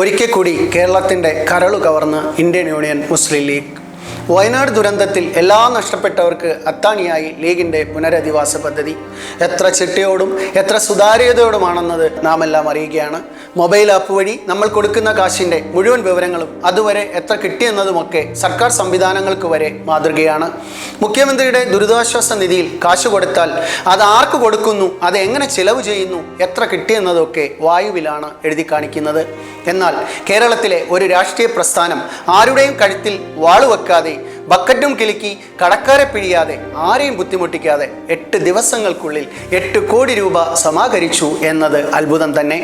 ഒരിക്കൽ കൂടി കേരളത്തിന്റെ കരളു കവർന്ന് Indian union Muslim league. Wayanad ദുരന്തത്തിൽ എല്ലാ നഷ്ടപ്പെട്ടവർക്ക് അത്താണിയായി ലീഗിന്റെ പുനരധിവാസ പദ്ധതി. എത്ര ചിട്ടയോടും എത്ര സുതാര്യതയോടുമാണെന്നത് നാം എല്ലാം അറിയുകയാണ്. മൊബൈൽ ആപ്പ് വഴി നമ്മൾ കൊടുക്കുന്ന കാശിന്റെ മുഴുവൻ വിവരങ്ങളും അതുവരെ എത്ര കിട്ടിയെന്നതുമൊക്കെ സർക്കാർ സംവിധാനങ്ങൾക്ക് വരെ മാതൃകയാണ്. മുഖ്യമന്ത്രിയുടെ ദുരിതാശ്വാസ നിധിയിൽ കാശ് കൊടുത്താൽ അത് ആർക്ക് കൊടുക്കുന്നു അത് എങ്ങനെ ചിലവ് ചെയ്യുന്നു എത്ര കിട്ടിയെന്നതൊക്കെ വായുവിലാണ് എഴുതി കാണിക്കുന്നത്. എന്നാൽ കേരളത്തിലെ ഒരു രാഷ്ട്രീയ പ്രസ്ഥാനം ആരുടെയും കഴുത്തിൽ വാളുവെക്കാതെ ബക്കറ്റും കിലുക്കി കടക്കാരെ പിഴിയാതെ ആരെയും ബുദ്ധിമുട്ടിക്കാതെ എട്ട് ദിവസങ്ങൾക്കുള്ളിൽ എട്ട് കോടി രൂപ സമാഹരിച്ചു എന്നത് അത്ഭുതം തന്നെ.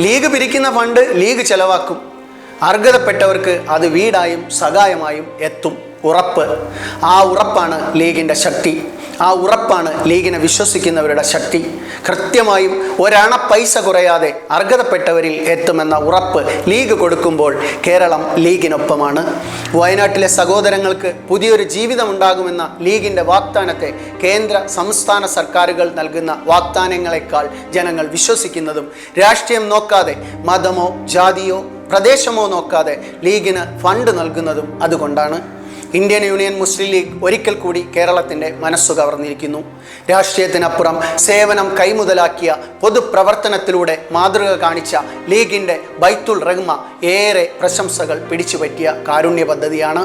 ലീഗ് പിരിക്കുന്ന ഫണ്ട് ലീഗ് ചെലവാക്കും. അർഹതപ്പെട്ടവർക്ക് അത് വീടായും സഹായമായും എത്തും ഉറപ്പ്. ആ ഉറപ്പാണ് ലീഗിന്റെ ശക്തി. ആ ഉറപ്പാണ് ലീഗിനെ വിശ്വസിക്കുന്നവരുടെ ശക്തി. കൃത്യമായും ഒരണ പൈസ കുറയാതെ അർഹതപ്പെട്ടവരിൽ എത്തുമെന്ന ഉറപ്പ് ലീഗ് കൊടുക്കുമ്പോൾ കേരളം ലീഗിനൊപ്പമാണ്. വയനാട്ടിലെ സഹോദരങ്ങൾക്ക് പുതിയൊരു ജീവിതം ഉണ്ടാകുമെന്ന ലീഗിന്റെ വാഗ്ദാനത്തെ കേന്ദ്ര സംസ്ഥാന സർക്കാരുകൾ നൽകുന്ന വാഗ്ദാനങ്ങളെക്കാൾ ജനങ്ങൾ വിശ്വസിക്കുന്നതും രാഷ്ട്രീയം നോക്കാതെ മതമോ ജാതിയോ പ്രദേശമോ നോക്കാതെ ലീഗിന് ഫണ്ട് നൽകുന്നതും അതുകൊണ്ടാണ്. ഇന്ത്യൻ യൂണിയൻ മുസ്ലിം ലീഗ് ഒരിക്കൽ കൂടി കേരളത്തിന്റെ മനസ്സു കവർന്നിരിക്കുന്നു. രാഷ്ട്രീയത്തിനപ്പുറം സേവനം കൈമുതലാക്കിയ പൊതുപ്രവർത്തനത്തിലൂടെ മാതൃക കാണിച്ച ലീഗിന്റെ ബൈത്തുൽ റഹ്മ ഏറെ പ്രശംസകൾ പിടിച്ചുപറ്റിയ കാരുണ്യ പദ്ധതിയാണ്.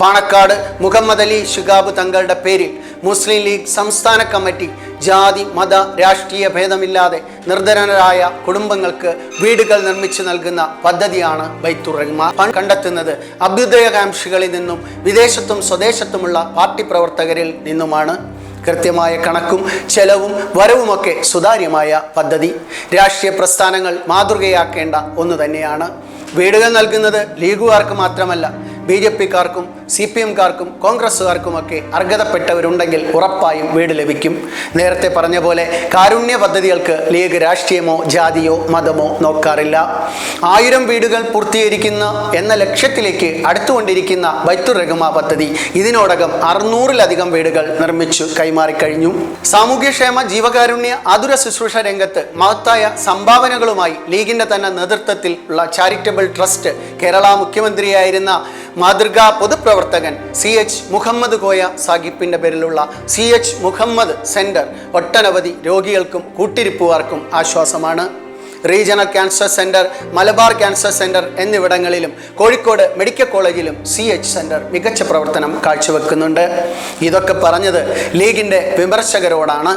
പാണക്കാട് മുഹമ്മദ് അലി ഷിഗാബ് തങ്ങളുടെ പേരിൽ മുസ്ലിം ലീഗ് സംസ്ഥാന കമ്മിറ്റി ജാതി മത രാഷ്ട്രീയ ഭേദമില്ലാതെ നിർധനരായ കുടുംബങ്ങൾക്ക് വീടുകൾ നിർമ്മിച്ചു നൽകുന്ന പദ്ധതിയാണ് ബൈത്തുർ റഹ്മാൻ. കണ്ടെത്തുന്നത് അഭ്യുദയകാംക്ഷികളിൽ നിന്നും വിദേശത്തും സ്വദേശത്തുമുള്ള പാർട്ടി പ്രവർത്തകരിൽ നിന്നുമാണ്. കൃത്യമായ കണക്കും ചെലവും വരവുമൊക്കെ സുതാര്യമായ പദ്ധതി. രാഷ്ട്രീയ പ്രസ്ഥാനങ്ങൾ മാതൃകയാക്കേണ്ട ഒന്ന് തന്നെയാണ്. വീടുകൾ നൽകുന്നത് ലീഗുകാർക്ക് മാത്രമല്ല ബി ജെ പിക്കാർക്കും സി പി എംകാർക്കും കോൺഗ്രസ്സുകാർക്കുമൊക്കെ അർഹതപ്പെട്ടവരുണ്ടെങ്കിൽ ഉറപ്പായും വീട് ലഭിക്കും. നേരത്തെ പറഞ്ഞ പോലെ കാരുണ്യ പദ്ധതികൾക്ക് ലീഗ് രാഷ്ട്രീയമോ ജാതിയോ മതമോ നോക്കാറില്ല. ആയിരം വീടുകൾ പൂർത്തീകരിക്കുന്ന എന്ന ലക്ഷ്യത്തിലേക്ക് അടുത്തുകൊണ്ടിരിക്കുന്ന ബൈത്തുർ റഹ്മ പദ്ധതി ഇതിനോടകം അറുന്നൂറിലധികം വീടുകൾ നിർമ്മിച്ചു കൈമാറിക്കഴിഞ്ഞു. സാമൂഹ്യക്ഷേമ ജീവകാരുണ്യ ആതുര ശുശ്രൂഷ രംഗത്ത് മഹത്തായ സംഭാവനകളുമായി ലീഗിന്റെ തന്നെ നേതൃത്വത്തിൽ ഉള്ള ചാരിറ്റബിൾ ട്രസ്റ്റ് കേരള മുഖ്യമന്ത്രിയായിരുന്ന മാതൃകാ പൊതുപ്രവർത്തകൻ സി എച്ച് മുഹമ്മദ് കോയ സാഹിബിന്റെ പേരിലുള്ള സി എച്ച് മുഹമ്മദ് സെന്റർ ഒട്ടനവധി രോഗികൾക്കും കൂട്ടിരിപ്പുകാർക്കും ആശ്വാസമാണ്. Regional cancer centre Malabar cancer centre എന്നിവിടങ്ങളിലും കോഴിക്കോട് മെഡിക്കൽ കോളേജിലും സി എച്ച് സെന്റർ മികച്ച പ്രവർത്തനം കാഴ്ചവെക്കുന്നുണ്ട്. ഇതൊക്കെ പറഞ്ഞത് ലീഗിന്റെ വിമർശകരോടാണ്.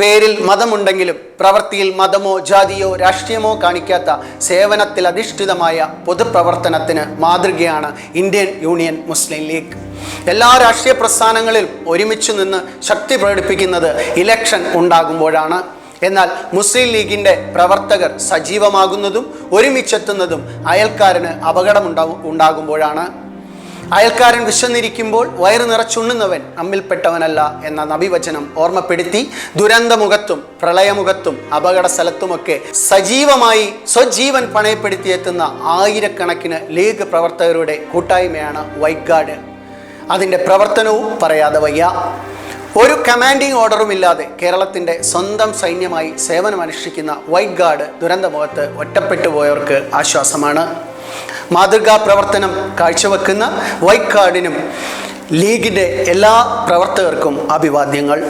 പേരിൽ മതമുണ്ടെങ്കിലും പ്രവൃത്തിയിൽ മതമോ ജാതിയോ രാഷ്ട്രീയമോ കാണിക്കാത്ത സേവനത്തിൽ അധിഷ്ഠിതമായ പൊതുപ്രവർത്തനത്തിന് മാതൃകയാണ് ഇന്ത്യൻ യൂണിയൻ മുസ്ലിം ലീഗ്. എല്ലാ രാഷ്ട്രീയ പ്രസ്ഥാനങ്ങളിലും ഒരുമിച്ച് നിന്ന് ശക്തി പ്രകടിപ്പിക്കുന്നത് ഇലക്ഷൻ ഉണ്ടാകുമ്പോഴാണ്. എന്നാൽ മുസ്ലിം ലീഗിന്റെ പ്രവർത്തകർ സജീവമാകുന്നതും ഒരുമിച്ചെത്തുന്നതും അയൽക്കാരന് ഉണ്ടാകുമ്പോഴാണ്. അയൽക്കാരൻ വിശന്നിരിക്കുമ്പോൾ വയറ് നിറച്ചുണ്ണുന്നവൻ അമ്മിൽപ്പെട്ടവനല്ല എന്ന നബിവചനം ഓർമ്മപ്പെടുത്തി ദുരന്തമുഖത്തും പ്രളയമുഖത്തും അപകട സ്ഥലത്തുമൊക്കെ സജീവമായി സ്വജീവൻ പണയപ്പെടുത്തിയെത്തുന്ന ആയിരക്കണക്കിന് ലീഗ് പ്രവർത്തകരുടെ കൂട്ടായ്മയാണ് വൈഗാഡ് അതിന്റെ പ്രവർത്തനവും പറയാതെ വയ്യ. ഒരു കമാൻഡിംഗ് ഓർഡറും ഇല്ലാതെ കേരളത്തിന്റെ സ്വന്തം സൈന്യമായി സേവനമനുഷ്ഠിക്കുന്ന വൈറ്റ് ഗാർഡ് ദുരന്തമുഖത്ത് ഒറ്റപ്പെട്ടു പോയവർക്ക് ആശ്വാസമാണ്. മാതൃകാ പ്രവർത്തനം കാഴ്ചവെക്കുന്ന വൈക്കാടിനും ലീഗിന്റെ എല്ലാ പ്രവർത്തകർക്കും അഭിവാദ്യങ്ങൾ.